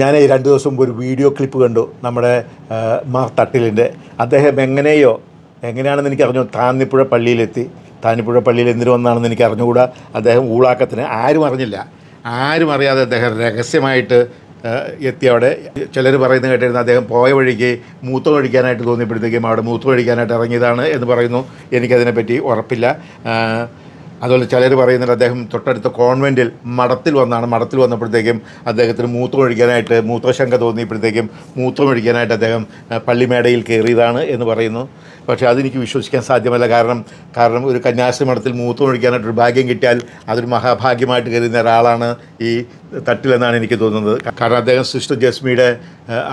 ഞാൻ ഈ രണ്ട് ദിവസം മുമ്പ് ഒരു വീഡിയോ ക്ലിപ്പ് കണ്ടു നമ്മുടെ മാർ തട്ടിലിന്റെ. അദ്ദേഹം എങ്ങനെയോ എങ്ങനെയാണെന്ന് എനിക്ക് അറിഞ്ഞു താന്നിപ്പുഴ പള്ളിയിലെത്തി. താന്നിപ്പുഴ പള്ളിയിൽ എന്തിനു വന്നാണെന്ന് എനിക്ക് അറിഞ്ഞുകൂടാ അദ്ദേഹം ഊളാക്കത്തിന് ആരും അറിഞ്ഞില്ല. ആരും അറിയാതെ അദ്ദേഹം രഹസ്യമായിട്ട് എത്തി അവിടെ. ചിലർ പറയുന്നത് കേട്ടിരുന്നു അദ്ദേഹം പോയ വഴിക്ക് മൂത്രം ഒഴിക്കാനായിട്ട് തോന്നിയപ്പോഴത്തേക്കും അവിടെ മൂത്രം കഴിക്കാനായിട്ട് ഇറങ്ങിയതാണ് എന്ന് പറയുന്നു. എനിക്കതിനെപ്പറ്റി ഉറപ്പില്ല. അതുപോലെ ചിലർ പറയുന്നുണ്ട് അദ്ദേഹം തൊട്ടടുത്ത കോൺവെന്റിൽ മഠത്തിൽ വന്നാണ്. മഠത്തിൽ വന്നപ്പോഴത്തേക്കും അദ്ദേഹത്തിന് മൂത്രം ഒഴിക്കാനായിട്ട് മൂത്രശങ്ക തോന്നിയപ്പോഴത്തേക്കും മൂത്രം ഒഴിക്കാനായിട്ട് അദ്ദേഹം പള്ളിമേടയിൽ കയറിയതാണ് എന്ന് പറയുന്നു. പക്ഷേ അതെനിക്ക് വിശ്വസിക്കാൻ സാധ്യമല്ല. കാരണം കാരണം ഒരു കന്യാസ്ത്രീ മഠത്തിൽ മൂത്രം ഒഴിക്കാനായിട്ട് ഒരു ഭാഗ്യം കിട്ടിയാൽ അതൊരു മഹാഭാഗ്യമായിട്ട് കരുതുന്ന ഒരാളാണ് ഈ തട്ടിലെന്നാണ് എനിക്ക് തോന്നുന്നത്. കാരണം അദ്ദേഹം സിസ്റ്റർ ജസ്മിയുടെ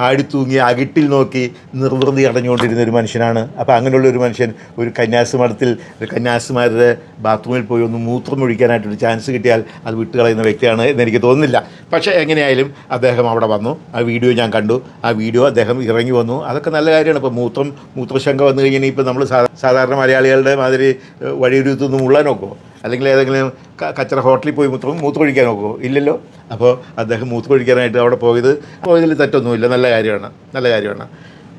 ആടിത്തൂങ്ങി അകിട്ടിൽ നോക്കി നിർവൃതി അടഞ്ഞുകൊണ്ടിരുന്ന ഒരു മനുഷ്യനാണ്. അപ്പോൾ അങ്ങനെയുള്ള ഒരു മനുഷ്യൻ ഒരു കന്യാസ്ത്രീ മഠത്തിൽ ഒരു കന്യാസ്ത്രീമാരുടെ ബാത്റൂമിൽ പോയി ഒന്ന് മൂത്രം ഒഴിക്കാനായിട്ടൊരു ചാൻസ് കിട്ടിയാൽ അത് വിട്ടുകളയുന്ന വ്യക്തിയാണ് എന്നെനിക്ക് തോന്നുന്നില്ല. പക്ഷേ എങ്ങനെയായാലും അദ്ദേഹം അവിടെ വന്നു. ആ വീഡിയോ ഞാൻ കണ്ടു. ആ വീഡിയോ അദ്ദേഹം ഇറങ്ങി വന്നു. അതൊക്കെ നല്ല കാര്യമാണ്. ഇപ്പോൾ മൂത്രം മൂത്രശങ്ക വന്നു കഴിഞ്ഞാൽ ഇപ്പോൾ നമ്മൾ സാധാരണ മലയാളികളുടെ മാതിരി വഴിയൊരുത്തൊന്നും ഉള്ളാൻ നോക്കുമോ അല്ലെങ്കിൽ ഏതെങ്കിലും കച്ചറ ഹോട്ടലിൽ പോയി മൂത്രം മൂത്രമൊഴിക്കാൻ നോക്കുമോ ഇല്ലല്ലോ. അപ്പോൾ അദ്ദേഹം മൂത്രമൊഴിക്കാനായിട്ട് അവിടെ പോയത് പോയതിൽ തെറ്റൊന്നുമില്ല. നല്ല കാര്യമാണ്. നല്ല കാര്യമാണ്.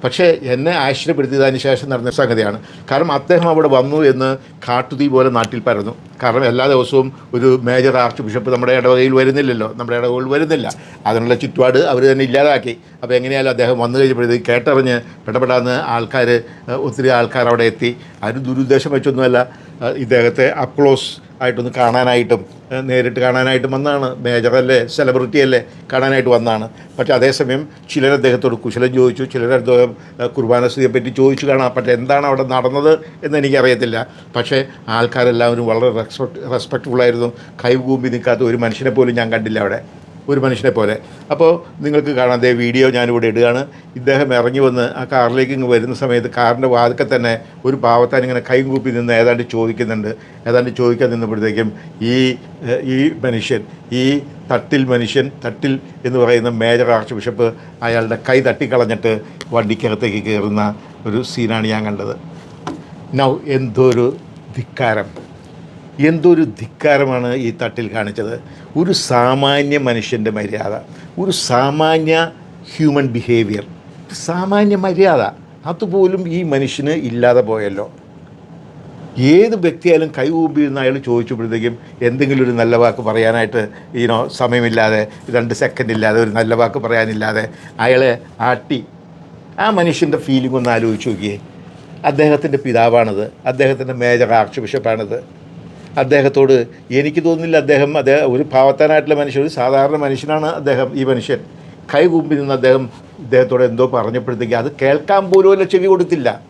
പക്ഷേ എന്നെ ആശ്ചര്യപ്പെടുത്തിയതിന് ശേഷം നടന്ന സംഗതിയാണ്. കാരണം അദ്ദേഹം അവിടെ വന്നു എന്ന് കാട്ടുതീ പോലെ നാട്ടിൽ പരന്നു. കാരണം എല്ലാ ദിവസവും ഒരു മേജർ ആർച്ച് ബിഷപ്പ് നമ്മുടെ ഇടവകയിൽ വരുന്നില്ലല്ലോ. നമ്മുടെ ഇടവകയിൽ വരുന്നില്ല. അതിനുള്ള ചുറ്റുപാട് അവർ തന്നെ ഇല്ലാതാക്കി. അപ്പോൾ എങ്ങനെയാലും അദ്ദേഹം വന്നു കഴിഞ്ഞപ്പോഴത്തേക്ക് കേട്ടറിഞ്ഞ് പെടപെടാന്ന് ആൾക്കാർ ഒത്തിരി ആൾക്കാർ അവിടെ എത്തി. അതിന് ദുരുദ്ദേശം വെച്ചൊന്നുമല്ല ഇദ്ദേഹത്തെ അപ്ക്ലോസ് ആയിട്ടൊന്ന് കാണാനായിട്ടും നേരിട്ട് കാണാനായിട്ടും വന്നാണ്. മേജറല്ലേ സെലിബ്രിറ്റി അല്ലേ കാണാനായിട്ട് വന്നാണ്. പക്ഷേ അതേസമയം ചിലർ അദ്ദേഹത്തോട് കുശലം ചോദിച്ചു ചിലർ അദ്ദേഹം ഏഹ് കുർബാന സ്ഥിതിയെ പറ്റി ചോദിച്ചു കാണാം. പക്ഷേ എന്താണ് അവിടെ നടന്നത് എന്ന് എനിക്കറിയത്തില്ല. പക്ഷേ ആൾക്കാരെല്ലാവരും വളരെ റെസ്പെക്ട് റെസ്പെക്റ്റ്ഫുള്ളായിരുന്നു കൈകൂമ്പി നിൽക്കാത്ത ഒരു മനുഷ്യനെ പോലും ഞാൻ കണ്ടില്ല അവിടെ. ഒരു മനുഷ്യനെ പോലെ. അപ്പോൾ നിങ്ങൾക്ക് കാണാം അതേ വീഡിയോ ഞാനിവിടെ ഇടുകയാണ്. ഇദ്ദേഹം ഇറങ്ങി വന്ന് ആ കാറിലേക്ക് ഇങ്ങ് വരുന്ന സമയത്ത് കാറിന്റെ വാതിക്കെ തന്നെ ഒരു പാവത്താൻ ഇങ്ങനെ കൈ കൂപ്പി നിന്ന് ഏതാണ്ട് ചോദിക്കുന്നുണ്ട്. ഏതാണ്ട് ചോദിക്കാൻ നിന്നപ്പോഴത്തേക്കും ഈ ഈ മനുഷ്യൻ ഈ തട്ടിൽ മനുഷ്യൻ തട്ടിൽ എന്ന് പറയുന്ന മേജർ ആർച്ച് ബിഷപ്പ് അയാളുടെ കൈ തട്ടിക്കളഞ്ഞിട്ട് വണ്ടിക്കകത്തേക്ക് കയറുന്ന ഒരു സീനാണ് ഞാൻ കണ്ടത്. നൗ എന്തോ ഒരു ധിക്കാരം. എന്തൊരു ധിക്കാരമാണ് ഈ തട്ടിൽ കാണിച്ചത്? ഒരു സാമാന്യ മനുഷ്യന്റെ മര്യാദ ഒരു സാമാന്യ ഹ്യൂമൻ ബിഹേവിയർ സാമാന്യ മര്യാദ. അതുപോലും ഈ മനുഷ്യന് ഇല്ലാതെ പോയല്ലോ. ഏത് വ്യക്തിയായാലും കൈ ഊമ്പിയിരുന്ന അയാൾ ചോദിച്ചപ്പോഴത്തേക്കും എന്തെങ്കിലും ഒരു നല്ല വാക്ക് പറയാനായിട്ട് ഈനോ സമയമില്ലാതെ രണ്ട് സെക്കൻഡ് ഇല്ലാതെ ഒരു നല്ല വാക്ക് പറയാനില്ലാതെ അയാളെ ആട്ടി. ആ മനുഷ്യന്റെ ഫീലിംഗ് ഒന്ന് ആലോചിച്ച് നോക്കിയേ. അദ്ദേഹത്തിന്റെ പിതാവാണത്. അദ്ദേഹത്തിന്റെ മേജർ ആർച്ച് ബിഷപ്പാണിത് അദ്ദേഹത്തോട് എനിക്ക് തോന്നുന്നില്ല അദ്ദേഹം അദ്ദേഹം ഒരു പാവത്താനായിട്ടുള്ള മനുഷ്യൻ ഒരു സാധാരണ മനുഷ്യനാണ് അദ്ദേഹം ഈ മനുഷ്യൻ. കൈ കൂമ്പി നിന്ന് അദ്ദേഹം ഇദ്ദേഹത്തോട് എന്തോ പറഞ്ഞപ്പോഴത്തേക്ക് അത് കേൾക്കാൻ പോലും അല്ല ചെവി കൊടുത്തില്ല.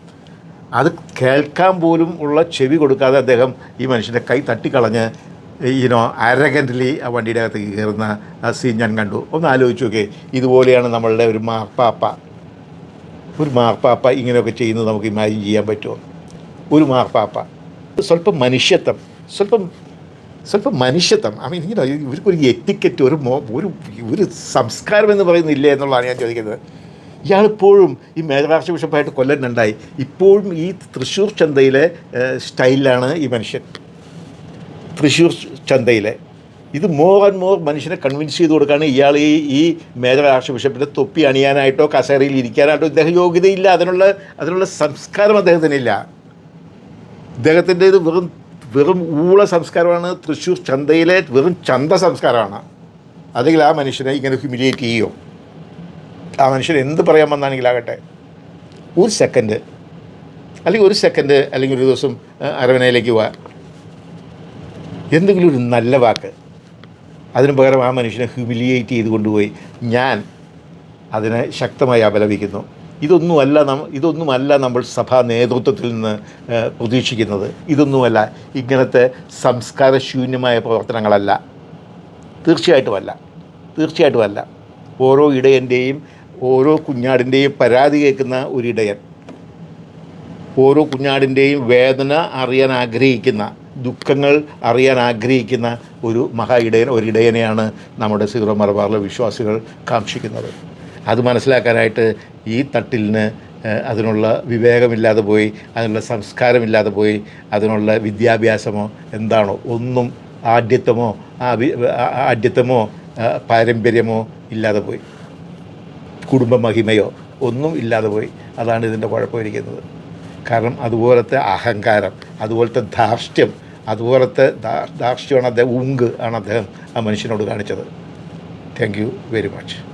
അത് കേൾക്കാൻ പോലും ഉള്ള ചെവി കൊടുക്കാതെ അദ്ദേഹം ഈ മനുഷ്യന്റെ കൈ തട്ടിക്കളഞ്ഞ് ഈനോ അരഗന്റലി ആ വണ്ടിയുടെ അകത്തേക്ക് കയറുന്ന ആ സീൻ ഞാൻ കണ്ടു. ഒന്ന് ആലോചിച്ച് നോക്കേ ഇതുപോലെയാണ് നമ്മളുടെ ഒരു മാർപ്പാപ്പ ഒരു മാർപ്പാപ്പ ഇങ്ങനെയൊക്കെ ചെയ്യുന്നത് നമുക്ക് ഇമാജിൻ ചെയ്യാൻ പറ്റുമോ? ഒരു മാർപ്പാപ്പ സ്വല്പം മനുഷ്യത്വം. സ്വല്പം സ്വല്പം മനുഷ്യത്വം. ഐ മീൻ ഇങ്ങനെ ഇവർക്കൊരു എത്തിക്കറ്റ് ഒരു മോ ഒരു ഒരു സംസ്കാരം എന്ന് പറയുന്നില്ലേ എന്നുള്ളതാണ് ഞാൻ ചോദിക്കുന്നത്. ഇയാളിപ്പോഴും ഈ മേഘാർഷ ബിഷപ്പായിട്ട് കൊല്ലനുണ്ടായി ഇപ്പോഴും ഈ തൃശ്ശൂർ ചന്തയിലെ സ്റ്റൈലാണ് ഈ മനുഷ്യൻ. തൃശ്ശൂർ ചന്തയിലെ. ഇത് മോർ ആൻഡ് മോർ മനുഷ്യനെ കൺവിൻസ് ചെയ്ത് കൊടുക്കുകയാണ് ഇയാൾ ഈ ഈ മേജർ ആർച്ച് ബിഷപ്പിന്റെ തൊപ്പി അണിയാനായിട്ടോ കസേരയിൽ ഇരിക്കാനായിട്ടോ ഇദ്ദേഹം യോഗ്യതയില്ല. അതിനുള്ള അതിനുള്ള സംസ്കാരം അദ്ദേഹത്തിനില്ല. ഇദ്ദേഹത്തിന്റെ ഇത് വെറും വെറും ഊള സംസ്കാരമാണ്. തൃശ്ശൂർ ചന്തയിലെ വെറും ചന്ത സംസ്കാരമാണ്. അല്ലെങ്കിൽ ആ മനുഷ്യനെ ഇങ്ങനെ ഹ്യൂമിലിയേറ്റ് ചെയ്യോ. ആ മനുഷ്യൻ എന്ത് പറയാൻ വന്നാണെങ്കിലാകട്ടെ ഒരു സെക്കൻഡ് അല്ലെങ്കിൽ ഒരു സെക്കൻഡ് അല്ലെങ്കിൽ ഒരു ദിവസം അരവണയിലേക്ക് പോവാ. എന്തെങ്കിലും ഒരു നല്ല വാക്ക്. അതിന് പകരം ആ മനുഷ്യനെ ഹ്യൂമിലിയേറ്റ് ചെയ്ത് കൊണ്ടുപോയി ഞാൻ അതിനെ ശക്തമായി അപലപിക്കുന്നു. ഇതൊന്നുമല്ല നം ഇതൊന്നുമല്ല നമ്മൾ സഭാ നേതൃത്വത്തിൽ നിന്ന് പ്രതീക്ഷിക്കുന്നത്. ഇതൊന്നുമല്ല ഇങ്ങനത്തെ സംസ്കാരശൂന്യമായ പ്രവർത്തനങ്ങളല്ല. തീർച്ചയായിട്ടുമല്ല. തീർച്ചയായിട്ടുമല്ല. ഓരോ ഇടയന്റെയും ഓരോ കുഞ്ഞാടിന്റെയും പരാതി കേൾക്കുന്ന ഒരു ഇടയൻ. ഓരോ കുഞ്ഞാടിന്റെയും വേദന അറിയാൻ ആഗ്രഹിക്കുന്ന ദുഃഖങ്ങൾ അറിയാൻ ആഗ്രഹിക്കുന്ന ഒരു മഹാ ഇടയൻ ഒരു ഇടയനെയാണ് നമ്മുടെ സീറോ മലബാറിലെ വിശ്വാസികൾ കാക്ഷിക്കുന്നത്. അത് മനസ്സിലാക്കാനായിട്ട് ഈ തട്ടിലിന് അതിനുള്ള വിവേകമില്ലാതെ പോയി അതിനുള്ള സംസ്കാരമില്ലാതെ പോയി അതിനുള്ള വിദ്യാഭ്യാസമോ എന്താണോ ഒന്നും ആഢ്യത്വമോ ആ വി- ആഢ്യത്വമോ പാരമ്പര്യമോ ഇല്ലാതെ പോയി. കുടുംബ മഹിമയോ ഒന്നും ഇല്ലാതെ പോയി. അതാണ് ഇതിന്റെ കുഴപ്പമിരിക്കുന്നത്. കാരണം അതുപോലത്തെ അഹങ്കാരം അതുപോലത്തെ ധാർഷ്ട്യം അതുപോലത്തെ ധാർഷ്ട്യമാണ് അദ്ദേഹം ഉങ്ക് ആണ് അദ്ദേഹം ആ മനുഷ്യനോട് കാണിച്ചത്. Thank you very much